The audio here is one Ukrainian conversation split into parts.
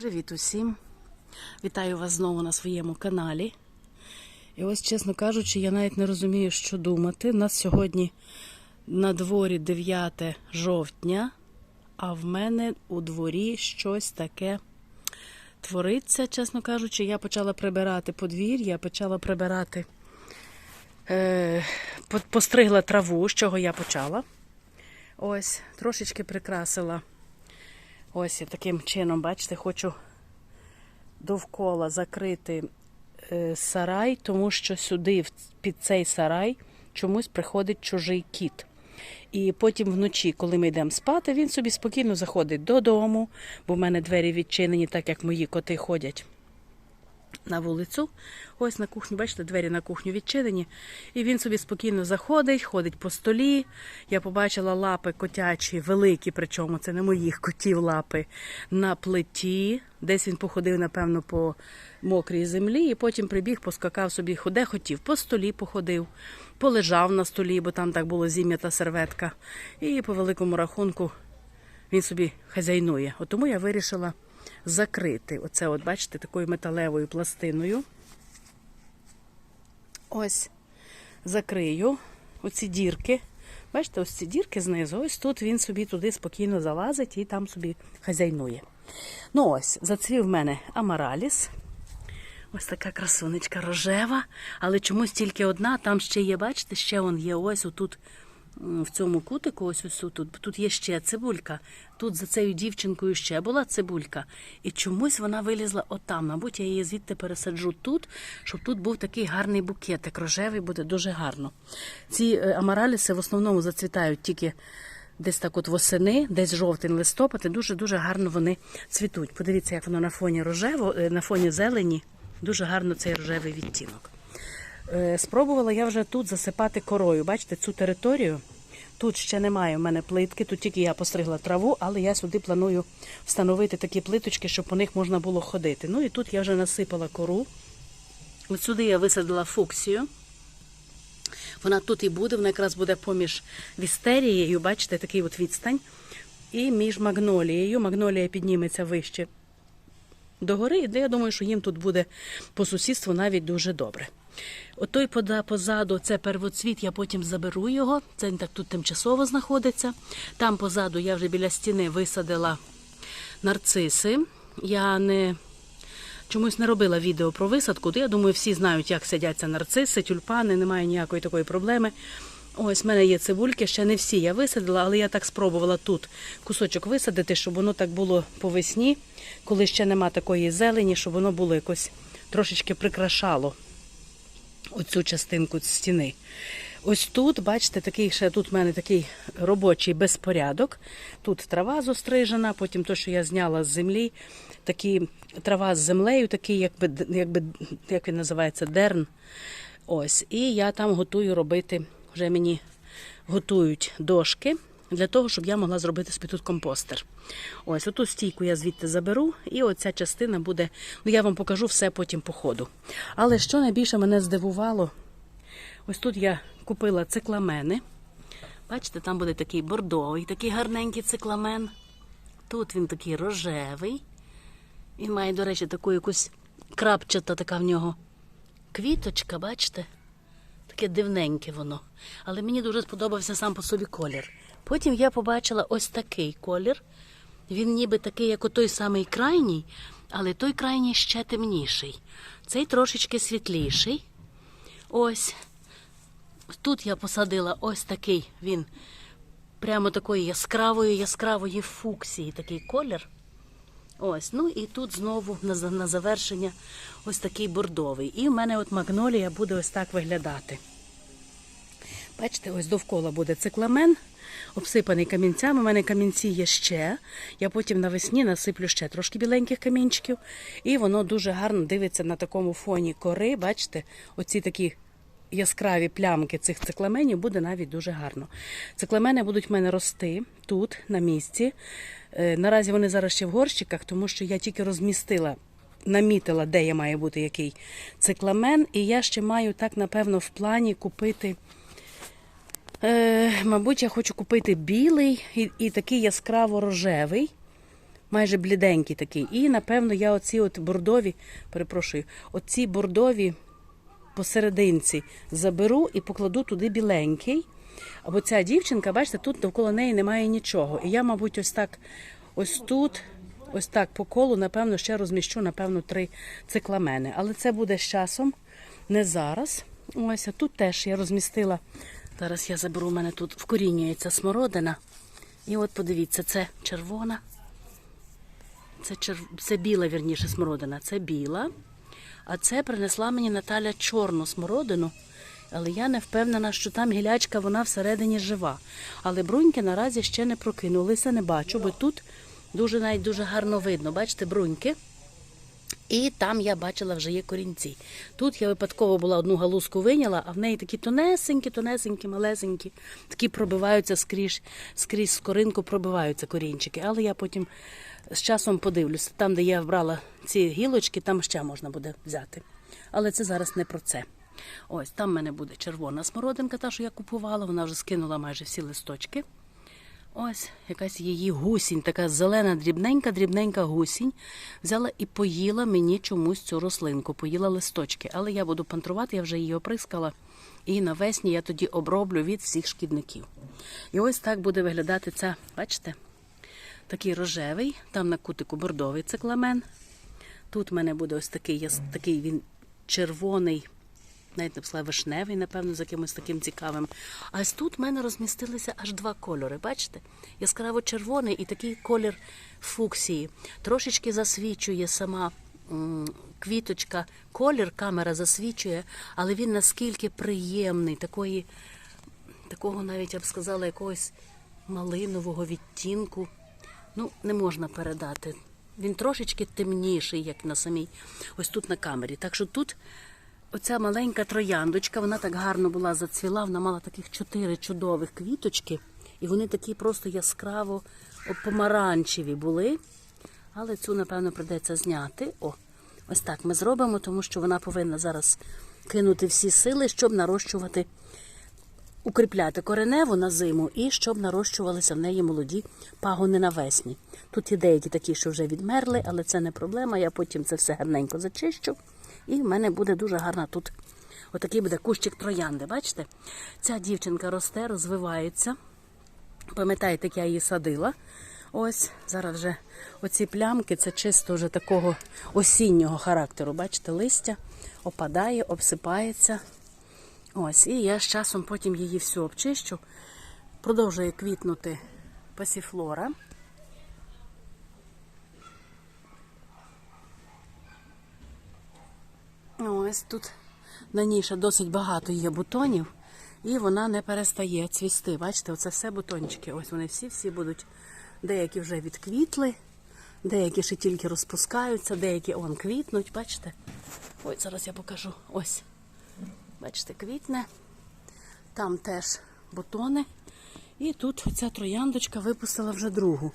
Привіт усім! Вітаю вас знову на своєму каналі. І ось, чесно кажучи, я навіть не розумію, що думати. У нас сьогодні на дворі 9 жовтня, а в мене у дворі щось таке твориться, чесно кажучи. Я почала прибирати подвір'я, почала прибирати, е, постригла траву, з чого я почала. Ось, трошечки прикрасила. Ось я таким чином, бачите, хочу довкола закрити е, сарай, тому що сюди, під цей сарай, чомусь приходить чужий кіт. І потім вночі, коли ми йдемо спати, він собі спокійно заходить додому, бо в мене двері відчинені, так як мої коти ходять на вулицю. Ось на кухню, бачите, двері на кухню відчинені. І він собі спокійно заходить, ходить по столі. Я побачила лапи котячі, великі, причому це не моїх котів лапи, на плиті. Десь він походив, напевно, по мокрій землі, і потім прибіг, поскакав собі, де хотів, по столі походив, полежав на столі, бо там так було зім'ята серветка. І по великому рахунку він собі хазяйнує. От тому я вирішила закрити оце, от, бачите, такою металевою пластиною. Ось закрию оці дірки. Бачите, ось ці дірки знизу. Ось тут він собі туди спокійно залазить і там собі хазяйнує. Ну ось, зацвів в мене амараліс. Ось така красунечка рожева, але чомусь тільки одна. Там ще є, бачите, ще он є ось отут в цьому кутику, ось ось тут. Тут є ще цибулька. Тут за цією дівчинкою ще була цибулька. І чомусь вона вилізла отам. Мабуть, я її звідти пересаджу тут, щоб тут був такий гарний букетик. Рожевий буде дуже гарно. Ці е, амараліси в основному зацвітають тільки. Десь так от восени, десь жовтень, листопад, і дуже-дуже гарно вони цвітуть. Подивіться, як воно на фоні рожево, е, на фоні зелені, дуже гарно цей рожевий відтінок. Е, Спробувала я вже тут засипати корою. Бачите, цю територію. Тут ще немає в мене плитки, тут тільки я постригла траву, але я сюди планую встановити такі плиточки, щоб по них можна було ходити. Ну і тут я вже насипала кору. От сюди я висадила фуксію. Вона тут і буде, вона якраз буде поміж вістерією, бачите, такий от відстань. І між магнолією. Магнолія підніметься вище догори, і я думаю, що їм тут буде по сусідству навіть дуже добре. Отой позаду це первоцвіт, я потім заберу його. Це він так тут тимчасово знаходиться. Там позаду я вже біля стіни висадила нарциси. Я не чомусь не робила відео про висадку, то я думаю, всі знають, як сидяться нарциси, тюльпани, немає ніякої такої проблеми. Ось в мене є цибульки, ще не всі я висадила, але я так спробувала тут кусочок висадити, щоб воно так було по весні, коли ще нема такої зелені, щоб воно було якось трошечки прикрашало оцю частинку стіни. Ось тут, бачите, такий ще тут в мене такий робочий безпорядок. Тут трава зострижена, потім те, що я зняла з землі, такі трава з землею, такий, якби, якби як він називається, дерн. Ось. І я там готую робити, вже мені готують дошки для того, щоб я могла зробити собі тут компостер. Ось, оту стійку я звідти заберу, і оця частина буде. Ну, я вам покажу все потім по ходу. Але що найбільше мене здивувало, ось тут я купила цикламени. Бачите, там буде такий бордовий, такий гарненький цикламен. Тут він такий рожевий. Він має, до речі, таку якусь крапчата така в нього квіточка, бачите? Таке дивненьке воно. Але мені дуже сподобався сам по собі колір. Потім я побачила ось такий колір. Він ніби такий, як отой самий крайній, але той крайній ще темніший. Цей трошечки світліший. Ось. Тут я посадила ось такий він прямо такої яскравої, яскравої фуксії, такий колір. Ось, ну і тут знову на, на завершення ось такий бордовий. І в мене от магнолія буде ось так виглядати. Бачите, ось довкола буде цикламен, обсипаний камінцями. У мене камінці є ще. Я потім навесні насиплю ще трошки біленьких камінчиків. І воно дуже гарно дивиться на такому фоні кори. Бачите, оці такі яскраві плямки цих цикламенів буде навіть дуже гарно. Цикламени будуть в мене рости тут, на місці. Е, Наразі вони зараз ще в горщиках, тому що я тільки розмістила. Намітила, де я маю бути який цикламен, і я ще маю так, напевно, в плані купити Е, мабуть, я хочу купити білий і, і такий яскраво рожевий. майже бліденький такий. І, напевно, я оці от бордові, перепрошую, оці бордові посерединці заберу і покладу туди біленький. Або ця дівчинка, бачите, тут довкола неї немає нічого. І я, мабуть, ось так, ось тут, ось так по колу, напевно, ще розміщу, напевно, три цикламени. Але це буде з часом, не зараз. Ось, а тут теж я розмістила. Зараз я заберу, у мене тут вкорінюється смородина. І от подивіться, це червона. Це, чер... це біла, вірніше, смородина. Це біла. А це принесла мені Наталя чорну смородину. Але я не впевнена, що там гілячка вона всередині жива. Але бруньки наразі ще не прокинулися, не бачу, бо тут дуже навіть дуже гарно видно. Бачите, бруньки. І там я бачила вже є корінці. Тут я випадково була одну галузку виняла, а в неї такі тонесенькі, тонесенькі, малесенькі, такі пробиваються скрізь, скрізь з коринку пробиваються корінчики. Але я потім з часом подивлюся. Там, де я вбрала ці гілочки, там ще можна буде взяти. Але це зараз не про це. Ось там в мене буде червона смородинка, та, що я купувала, вона вже скинула майже всі листочки. Ось якась її гусінь, така зелена, дрібненька, дрібненька гусінь. Взяла і поїла мені чомусь цю рослинку, поїла листочки. Але я буду пантрувати, я вже її оприскала. І навесні я тоді оброблю від всіх шкідників. І ось так буде виглядати ця, бачите, такий рожевий, там на кутику бордовий цикламен. Тут в мене буде ось такий, такий він червоний, навіть б вишневий, напевно, з якимось таким цікавим. А ось тут в мене розмістилися аж два кольори. Бачите? Яскраво червоний і такий колір фуксії. Трошечки засвічує сама квіточка, колір камера засвічує, але він наскільки приємний, такої, такого навіть я б сказала, якогось малинового відтінку. Ну, не можна передати. Він трошечки темніший, як на самій, ось тут на камері. Так що тут оця маленька трояндочка, вона так гарно була зацвіла, вона мала таких чотири чудових квіточки, і вони такі просто яскраво помаранчеві були. Але цю, напевно, придеться зняти. О, ось так ми зробимо, тому що вона повинна зараз кинути всі сили, щоб нарощувати укріпляти кореневу на зиму і щоб нарощувалися в неї молоді пагони навесні. Тут є деякі такі, що вже відмерли, але це не проблема. Я потім це все гарненько зачищу. І в мене буде дуже гарна тут. Отакий буде кущик троянди. Бачите? Ця дівчинка росте, розвивається. Пам'ятаєте, як я її садила. Ось зараз вже оці плямки це чисто вже такого осіннього характеру. Бачите, листя опадає, обсипається. Ось, і я з часом потім її всю обчищу. Продовжує квітнути пасіфлора. Ось тут на ній ще досить багато є бутонів, і вона не перестає цвісти. Бачите, оце все бутончики. Ось вони всі-всі будуть. Деякі вже відквітли, деякі ще тільки розпускаються, деякі он квітнуть, бачите? Ось зараз я покажу. Ось. Бачите, квітне. Там теж бутони. І тут ця трояндочка випустила вже другу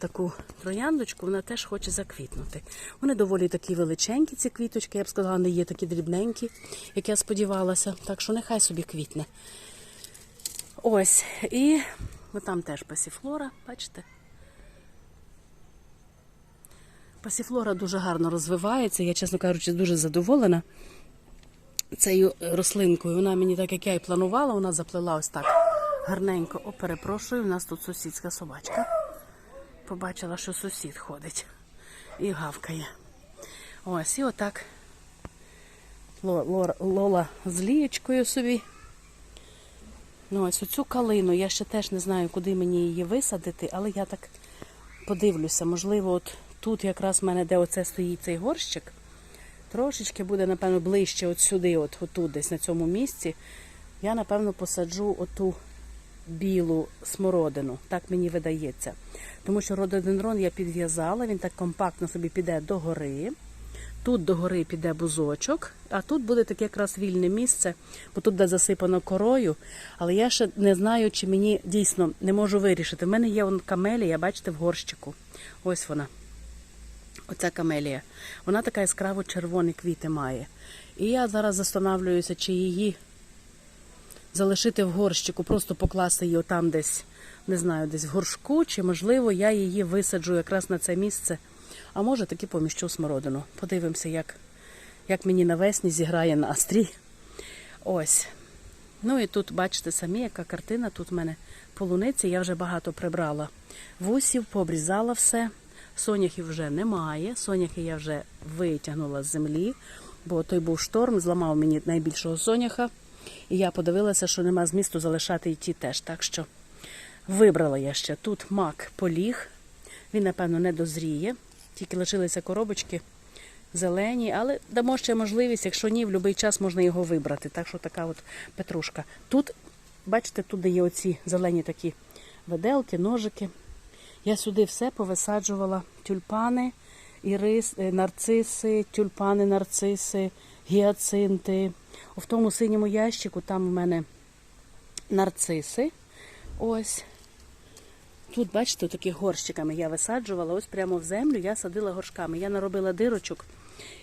таку трояндочку, вона теж хоче заквітнути. Вони доволі такі величенькі, ці квіточки, я б сказала, не є такі дрібненькі, як я сподівалася. Так що нехай собі квітне. Ось. І там теж пасіфлора, бачите? Пасіфлора дуже гарно розвивається. Я, чесно кажучи, дуже задоволена цією рослинкою. Вона мені так, як я і планувала, вона заплела ось так гарненько. О, перепрошую, у нас тут сусідська собачка. Побачила, що сусід ходить і гавкає. Ось, і отак Лола з лієчкою собі. Ну, ось оцю калину. Я ще теж не знаю, куди мені її висадити, але я так подивлюся. Можливо, от тут якраз в мене, де оце стоїть цей горщик, трошечки буде, напевно, ближче от сюди, от отут, десь на цьому місці. Я, напевно, посаджу оту білу смородину. Так мені видається. Тому що рододендрон я підв'язала, він так компактно собі піде до гори. Тут до гори піде бузочок, а тут буде таке якраз вільне місце, бо тут буде засипано корою. Але я ще не знаю, чи мені дійсно не можу вирішити. У мене є он камелія, бачите, в горщику. Ось вона. Оця камелія. Вона така яскраво червоні квіти має. І я зараз застанавлююся, чи її залишити в горщику, просто покласти її там десь, не знаю, десь в горшку, чи можливо я її висаджу якраз на це місце. А може таки поміщу смородину. Подивимося, як, як мені навесні зіграє настрій. Ось. Ну і тут бачите самі, яка картина. Тут в мене полуниці, я вже багато прибрала вусів, пообрізала все. Соняхів вже немає. Соняхи я вже витягнула з землі, бо той був шторм, зламав мені найбільшого соняха. І я подивилася, що нема змісту залишати і ті теж. Так що вибрала я ще тут мак поліг. Він, напевно, не дозріє. Тільки лишилися коробочки зелені, але дамо ще можливість, якщо ні, в будь-який час можна його вибрати. Так що така от петрушка. Тут, бачите, тут є оці зелені такі виделки, ножики. Я сюди все повисаджувала тюльпани, ірис, е, нарциси, тюльпани, нарциси, гіацинти. В тому синьому ящику там у мене нарциси. Ось. Тут, бачите, такі горщиками я висаджувала, ось прямо в землю я садила горшками. Я наробила дирочок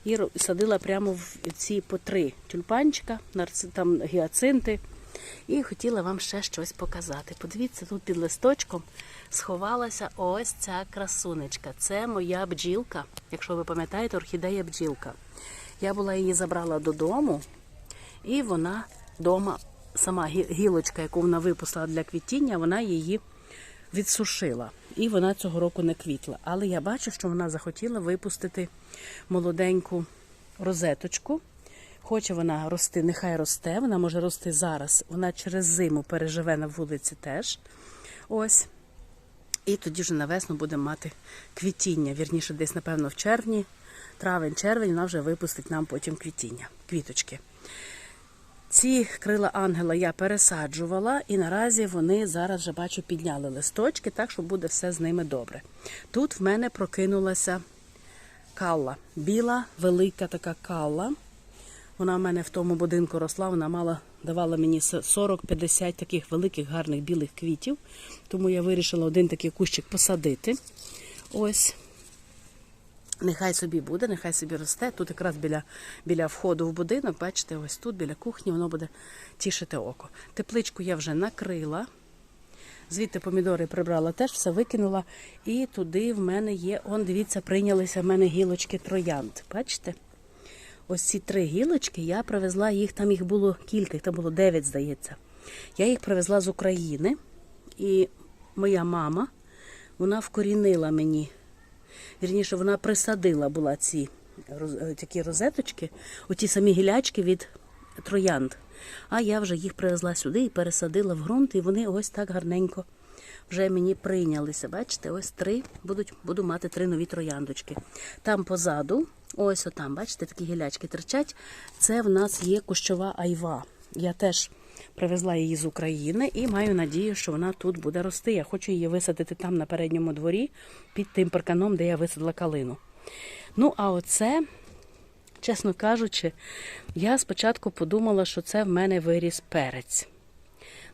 і садила прямо в ці по три тюльпанчика, нарци- там гіацинти. І хотіла вам ще щось показати. Подивіться, тут під листочком сховалася ось ця красунечка. Це моя бджілка. Якщо ви пам'ятаєте, орхідея бджілка. Я була її забрала додому, і вона вдома, сама гілочка, яку вона випустила для квітіння, вона її відсушила. І вона цього року не квітла. Але я бачу, що вона захотіла випустити молоденьку розеточку. Хоче вона рости, нехай росте, вона може рости зараз. Вона через зиму переживе на вулиці теж. Ось. І тоді вже на весну буде мати квітіння. Вірніше, десь, напевно, в червні, травень-червень, вона вже випустить нам потім квітіння, квіточки. Ці крила ангела я пересаджувала, і наразі вони зараз вже бачу підняли листочки, так що буде все з ними добре. Тут в мене прокинулася калла. Біла, велика така калла. Вона в мене в тому будинку росла, вона мала, давала мені 40-50 таких великих гарних білих квітів. Тому я вирішила один такий кущик посадити. Ось. Нехай собі буде, нехай собі росте. Тут якраз біля, біля входу в будинок, бачите, ось тут, біля кухні, воно буде тішити око. Тепличку я вже накрила. Звідти помідори прибрала, теж все викинула. І туди в мене є, он, дивіться, прийнялися в мене гілочки троянд. Бачите? Ось ці три гілочки я привезла їх, там їх було кілька, їх там було дев'ять, здається. Я їх привезла з України, і моя мама, вона вкорінила мені. Вірніше, вона присадила була ці е, такі розеточки, оті самі гілячки від троянд. А я вже їх привезла сюди і пересадила в ґрунт, і вони ось так гарненько вже мені прийнялися. Бачите, ось три будуть, буду мати три нові трояндочки. Там позаду, ось отам, бачите, такі гілячки терчать. Це в нас є кущова айва. Я теж привезла її з України і маю надію, що вона тут буде рости. Я хочу її висадити там на передньому дворі під тим парканом, де я висадила калину. Ну, а оце, чесно кажучи, я спочатку подумала, що це в мене виріс перець.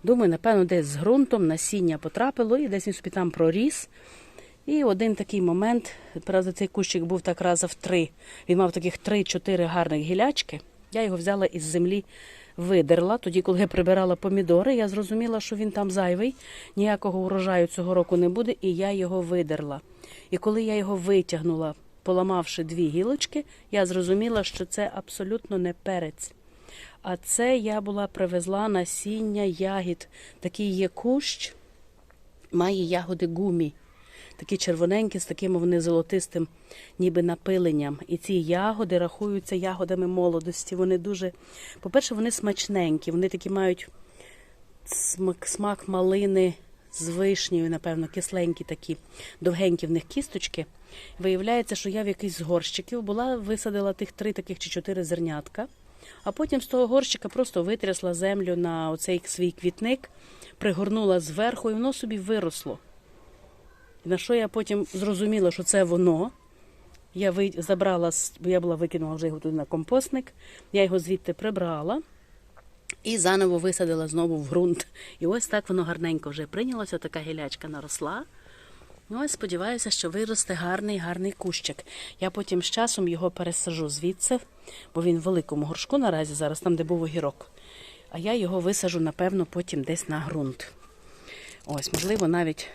Думаю, напевно, десь з ґрунтом насіння потрапило і десь він собі там проріс. І один такий момент, правда, цей кущик був так раза в три. Він мав таких три-чотири гарних гілячки. Я його взяла із землі, видерла. Тоді, коли я прибирала помідори, я зрозуміла, що він там зайвий, ніякого урожаю цього року не буде, і я його видерла. І коли я його витягнула, поламавши дві гілочки, я зрозуміла, що це абсолютно не перець. А це я була привезла насіння ягід. Такий є кущ, має ягоди гумі. Такі червоненькі, з таким вони золотистим, ніби напиленням. І ці ягоди рахуються ягодами молодості. Вони дуже, по-перше, вони смачненькі, вони такі мають смак, смак малини з вишнею, напевно, кисленькі такі, довгенькі в них кісточки. Виявляється, що я в якийсь з горщиків була, висадила тих три таких чи чотири зернятка, а потім з того горщика просто витрясла землю на оцей свій квітник, пригорнула зверху, і воно собі виросло. На що я потім зрозуміла, що це воно. Я ви... забрала, бо я була викинула вже його туди на компостник, я його звідти прибрала і заново висадила знову в ґрунт. І ось так воно гарненько вже прийнялося, така гілячка наросла. Ну, ось сподіваюся, що виросте гарний, гарний кущик. Я потім з часом його пересажу звідси, бо він в великому горшку наразі зараз, там, де був огірок. А я його висажу, напевно, потім десь на ґрунт. Ось, можливо, навіть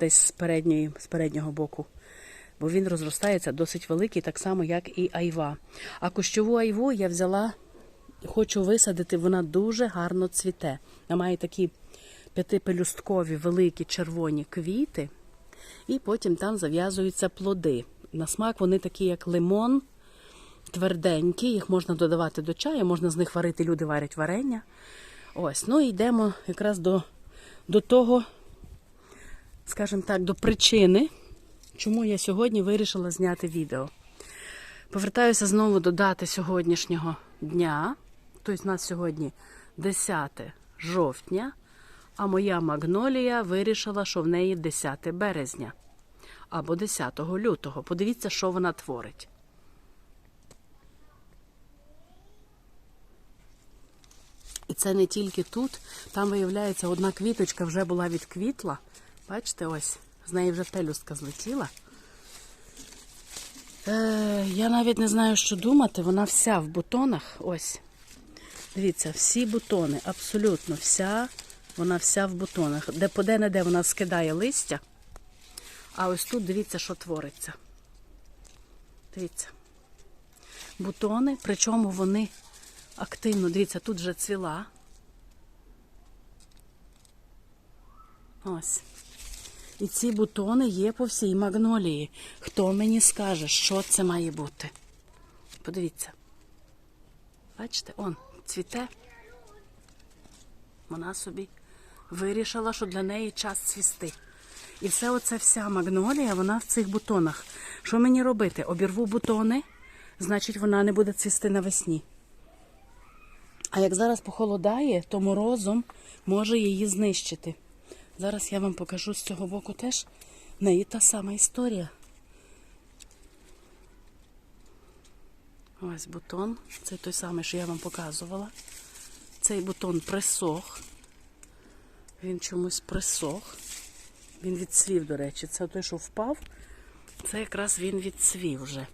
десь з, передньої, з переднього боку. Бо він розростається досить великий, так само, як і айва. А кущову айву я взяла, хочу висадити, вона дуже гарно цвіте. Вона має такі п'ятипелюсткові великі червоні квіти, і потім там зав'язуються плоди. На смак вони такі, як лимон, тверденькі, їх можна додавати до чаю, можна з них варити, люди варять варення. Ось, ну і йдемо якраз до, до того, скажімо так, до причини, чому я сьогодні вирішила зняти відео. Повертаюся знову до дати сьогоднішнього дня. Тобто, у нас сьогодні 10 жовтня, а моя магнолія вирішила, що в неї 10 березня або 10 лютого. Подивіться, що вона творить. І це не тільки тут. Там, виявляється, одна квіточка вже була відквітла. Бачите, ось, з неї вже пелюстка злетіла. Е, я навіть не знаю, що думати. Вона вся в бутонах. Ось. Дивіться, всі бутони, абсолютно вся, вона вся в бутонах. Де поде не де вона скидає листя. А ось тут дивіться, що твориться. Дивіться. Бутони, причому вони активно, дивіться, тут вже цвіла. Ось. І ці бутони є по всій магнолії. Хто мені скаже, що це має бути? Подивіться. Бачите, он цвіте. Вона собі вирішила, що для неї час цвісти. І все оце вся магнолія, вона в цих бутонах. Що мені робити? Обірву бутони, значить вона не буде цвісти навесні. А як зараз похолодає, то морозом може її знищити. Зараз я вам покажу з цього боку теж в неї та сама історія. Ось бутон. Це той самий, що я вам показувала. Цей бутон присох. Він чомусь присох. Він відцвів, до речі. Це той, що впав. Це якраз він відцвів вже.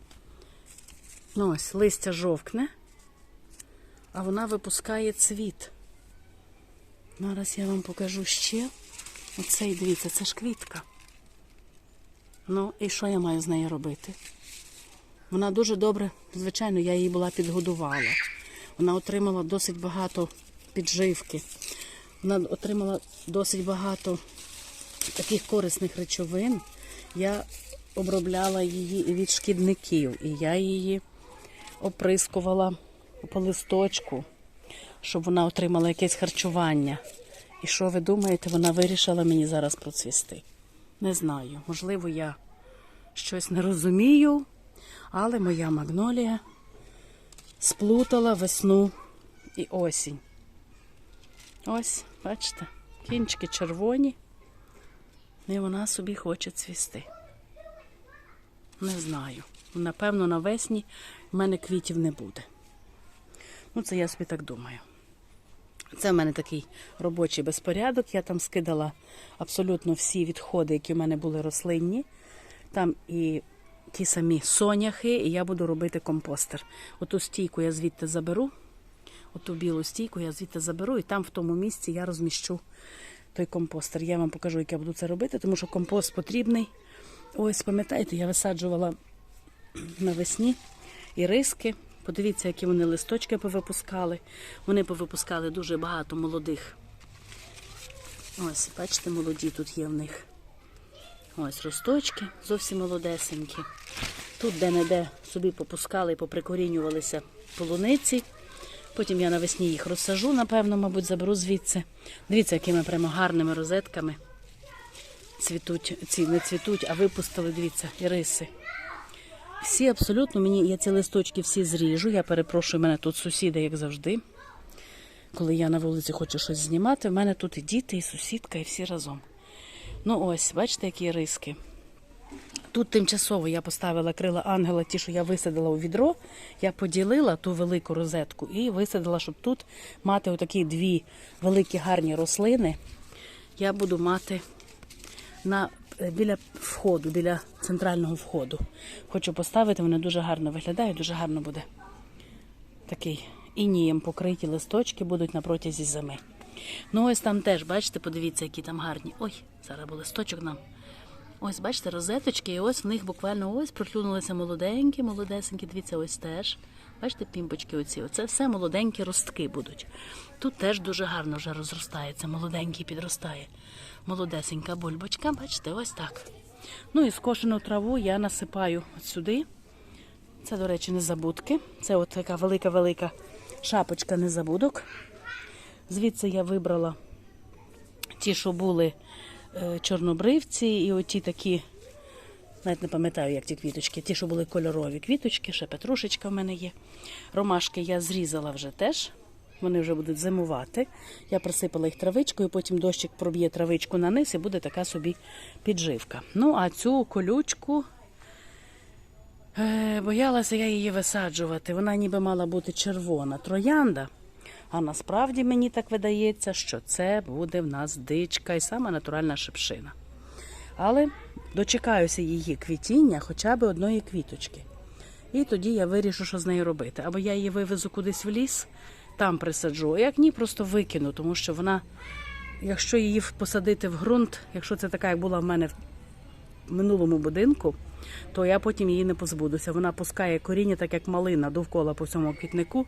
Ну ось, листя жовкне, а вона випускає цвіт. Зараз я вам покажу ще. Оцей, дивіться, це ж квітка. Ну, і що я маю з нею робити? Вона дуже добре, звичайно, я її була підгодувала. Вона отримала досить багато підживки. Вона отримала досить багато таких корисних речовин. Я обробляла її від шкідників, і я її оприскувала по листочку, щоб вона отримала якесь харчування. І що ви думаєте, вона вирішила мені зараз процвісти? Не знаю. Можливо, я щось не розумію, але моя магнолія сплутала весну і осінь. Ось, бачите, кінчики червоні, і вона собі хоче цвісти. Не знаю. Напевно, навесні в мене квітів не буде. Ну, це я собі так думаю. Це в мене такий робочий безпорядок. Я там скидала абсолютно всі відходи, які в мене були рослинні. Там і ті самі соняхи, і я буду робити компостер. Оту стійку я звідти заберу. Оту білу стійку я звідти заберу, і там в тому місці я розміщу той компостер. Я вам покажу, як я буду це робити, тому що компост потрібний. Ось, пам'ятаєте, я висаджувала навесні і риски. Подивіться, які вони листочки повипускали. Вони повипускали дуже багато молодих. Ось, бачите, молоді тут є в них. Ось росточки, зовсім молодесенькі. Тут де-не-де собі попускали і поприкорінювалися полуниці. Потім я навесні їх розсажу, напевно, мабуть, заберу звідси. Дивіться, якими прямо гарними розетками цвітуть, ці не цвітуть, а випустили, дивіться, іриси. Всі абсолютно мені, я ці листочки всі зріжу. Я перепрошую, мене тут сусіди, як завжди. Коли я на вулиці хочу щось знімати, в мене тут і діти, і сусідка, і всі разом. Ну ось, бачите, які риски. Тут тимчасово я поставила крила ангела, ті, що я висадила у відро. Я поділила ту велику розетку і висадила, щоб тут мати отакі дві великі гарні рослини. Я буду мати на, біля входу, біля центрального входу. Хочу поставити, вони дуже гарно виглядають, дуже гарно буде такий інієм покриті листочки будуть на протязі зими. Ну ось там теж, бачите, подивіться, які там гарні. Ой, зараз був листочок нам. Ось, бачите, розеточки, і ось в них буквально ось проклюнулися молоденькі, молодесенькі. Дивіться, ось теж. Бачите, пімпочки оці. Оце все молоденькі ростки будуть. Тут теж дуже гарно вже розростається, молоденький підростає. Молодесенька бульбочка, бачите, ось так. Ну і скошену траву я насипаю от сюди. Це, до речі, незабудки. Це от така велика-велика шапочка незабудок. Звідси я вибрала ті, що були е, чорнобривці, і оті такі, навіть не пам'ятаю, як ті квіточки, ті, що були кольорові квіточки, ще петрушечка в мене є. Ромашки я зрізала вже теж. Вони вже будуть зимувати. Я присипала їх травичкою, потім дощик проб'є травичку на низ і буде така собі підживка. Ну, а цю колючку е, боялася я її висаджувати. Вона ніби мала бути червона троянда. А насправді мені так видається, що це буде в нас дичка і сама натуральна шипшина. Але дочекаюся її квітіння хоча б одної квіточки. І тоді я вирішу, що з нею робити. Або я її вивезу кудись в ліс, там присаджу, а як ні, просто викину, тому що вона, якщо її посадити в ґрунт, якщо це така, як була в мене в минулому будинку, то я потім її не позбудуся. Вона пускає коріння, так як малина довкола по всьому квітнику,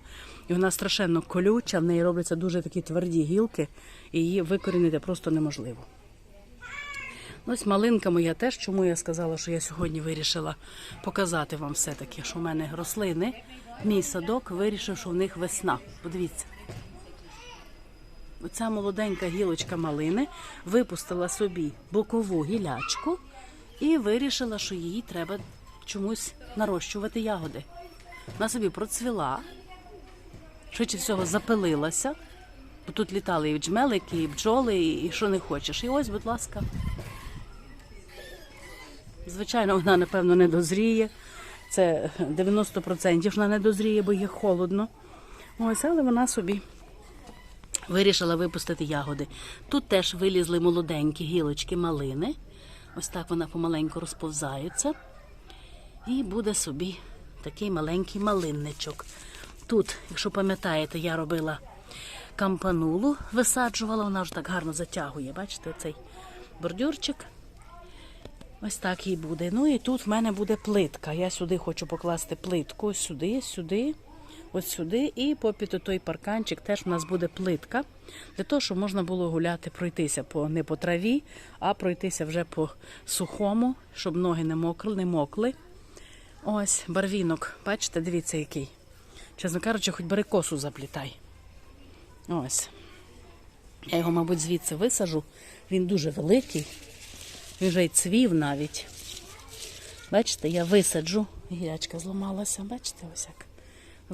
і вона страшенно колюча, в неї робляться дуже такі тверді гілки, і її викорінити просто неможливо. Ось малинка моя теж, чому я сказала, що я сьогодні вирішила показати вам все-таки, що в мене рослини, мій садок вирішив, що в них весна. Подивіться. Оця молоденька гілочка малини випустила собі бокову гілячку і вирішила, що їй треба чомусь нарощувати ягоди. Вона собі процвіла, швидше всього запилилася, бо тут літали і джмелики, і бджоли, і що не хочеш. І ось, будь ласка. Звичайно, вона, напевно, не дозріє. Це 90% вона не дозріє, бо є холодно. Ось, але вона собі вирішила випустити ягоди. Тут теж вилізли молоденькі гілочки малини. Ось так вона помаленьку розповзається. І буде собі такий маленький малинничок. Тут, якщо пам'ятаєте, я робила кампанулу, висаджувала, вона вже так гарно затягує. Бачите, цей бордюрчик. Ось так їй буде. Ну і тут в мене буде плитка. Я сюди хочу покласти плитку. Сюди, сюди, ось сюди. І попід той парканчик теж у нас буде плитка. Для того, щоб можна було гуляти, пройтися по не по траві, а пройтися вже по сухому, щоб ноги не мокли, не мокли. Ось барвінок. Бачите, дивіться, який. Чесно кажучи, хоч бери косу заплітай. Ось. Я його, мабуть, звідси висажу. Він дуже великий. Вже й цвів навіть. Бачите, я висаджу. Гілячка зламалася. Бачите, ось як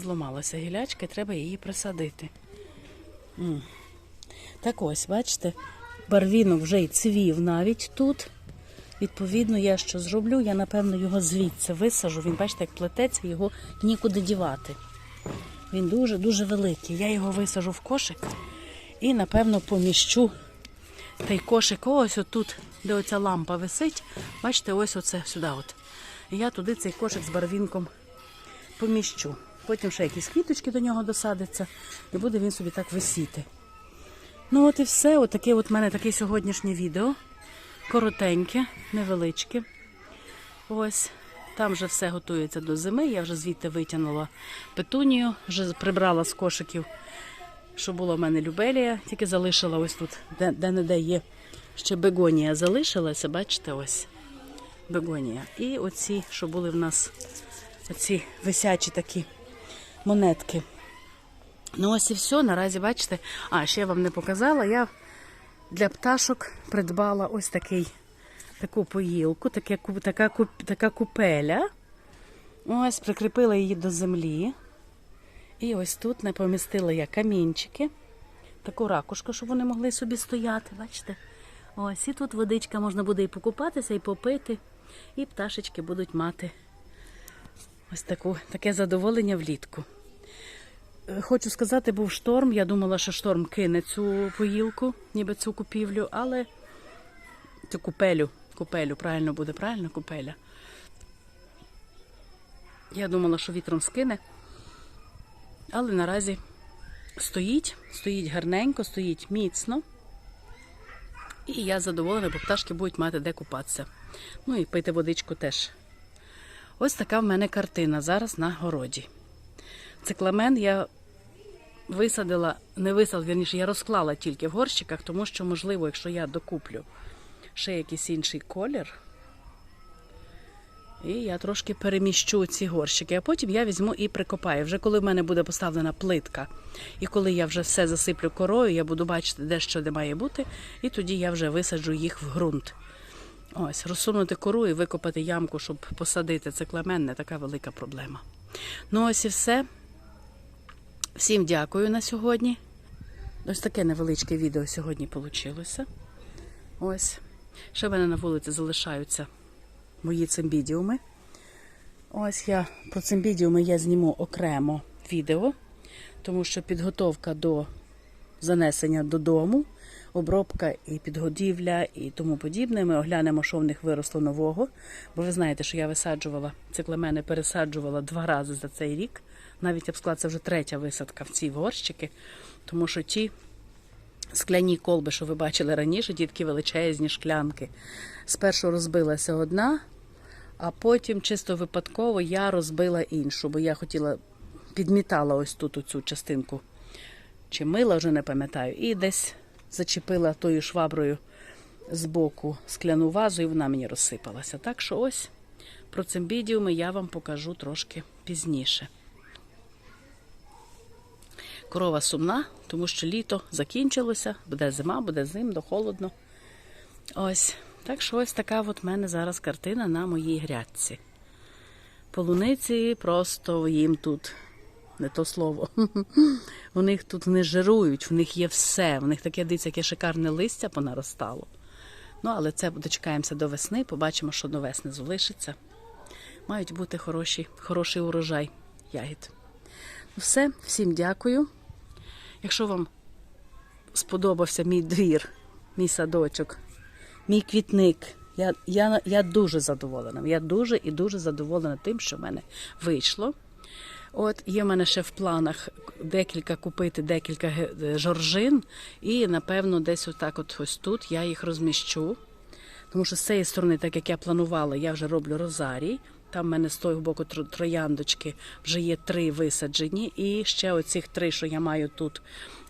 зламалася гілячка, і треба її присадити. Так ось, бачите, барвінок вже й цвів навіть тут. Відповідно, я що зроблю, я, напевно, його звідси висажу. Він, бачите, як плететься, його нікуди дівати. Він дуже-дуже великий. Я його висажу в кошик і, напевно, поміщу той кошик ось отут, де оця лампа висить. Бачите, ось оце сюди. от. Я туди цей кошик з барвінком поміщу. Потім ще якісь квіточки до нього досадяться, і буде він собі так висіти. Ну от і все. Отаке от в мене таке сьогоднішнє відео. Коротеньке, невеличке. Ось. Там вже все готується до зими. Я вже звідти витягнула петунію, вже прибрала з кошиків, що було в мене любелія, тільки залишила ось тут, де, де не де є ще бегонія залишилася, бачите, ось бегонія. І оці, що були в нас, оці висячі такі монетки. Ну, ось і все. Наразі, бачите, а ще я вам не показала. Я для пташок придбала ось такий, таку поїлку, таке, така, така купеля. Ось, прикріпила її до землі. І ось тут не помістила я камінчики. Таку ракушку, щоб вони могли собі стояти, бачите? Ось, і тут водичка можна буде і покупатися, і попити, і пташечки будуть мати ось таку, таке задоволення влітку. Е, Хочу сказати, був шторм. Я думала, що шторм кине цю поїлку, ніби цю купівлю, але цю купелю, купелю, правильно буде, правильно купеля. Я думала, що вітром скине. Але наразі стоїть, стоїть гарненько, стоїть міцно. І я задоволена, бо пташки будуть мати де купатися. Ну і пити водичку теж. Ось така в мене картина зараз на городі. Цикламен я висадила, не висадила, вірніше, я розклала тільки в горщиках, тому що, можливо, якщо я докуплю ще якийсь інший колір, і я трошки переміщу ці горщики, а потім я візьму і прикопаю. Вже коли в мене буде поставлена плитка, і коли я вже все засиплю корою, я буду бачити, де що де має бути, і тоді я вже висаджу їх в ґрунт. Ось, розсунути кору і викопати ямку, щоб посадити цикламен, не така велика проблема. Ну, ось і все. Всім дякую на сьогодні. Ось таке невеличке відео сьогодні вийшло. Ось. Ще в мене на вулиці залишаються мої цимбідіуми. Ось я про цимбідіуми я зніму окремо відео, тому що підготовка до занесення додому, обробка і підгодівля і тому подібне. Ми оглянемо, що в них виросло нового. Бо ви знаєте, що я висаджувала цикламени, пересаджувала два рази за цей рік. Навіть я б сказала, це вже третя висадка в ці горщики, тому що ті скляні колби, що ви бачили раніше, ті такі величезні шклянки. Спершу розбилася одна, а потім чисто випадково я розбила іншу, бо я хотіла підмітала ось тут оцю частинку чи мила, вже не пам'ятаю, і десь зачепила тою шваброю з боку скляну вазу, і вона мені розсипалася. Так що ось про цимбідіуми я вам покажу трошки пізніше. Корова сумна, тому що літо закінчилося, буде зима, буде зимно, холодно. Ось. Так що ось така от в мене зараз картина на моїй грядці. Полуниці просто їм тут не то слово. У них тут не жирують, в них є все. В них таке дивіться, яке шикарне листя понаростало. Ну, але це дочекаємося до весни, побачимо, що до весни залишиться. Мають бути хороші, хороший урожай ягід. Ну, Все, всім дякую. Якщо вам сподобався мій двір, мій садочок, мій квітник, я, я, я дуже задоволена. Я дуже і дуже задоволена тим, що в мене вийшло. От є в мене ще в планах декілька купити, декілька жоржин, і напевно десь отак, от ось тут я їх розміщу. Тому що з цієї сторони, так як я планувала, я вже роблю розарій. Там в мене з того боку трояндочки вже є три висаджені. І ще оцих три, що я маю тут,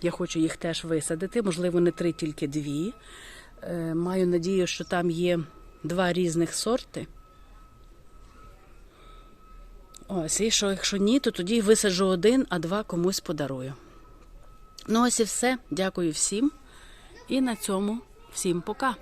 я хочу їх теж висадити. Можливо, не три, тільки дві. Е, Маю надію, що там є два різних сорти. Ось, і що, якщо ні, то тоді висаджу один, а два комусь подарую. Ну, ось і все. Дякую всім. І на цьому всім пока.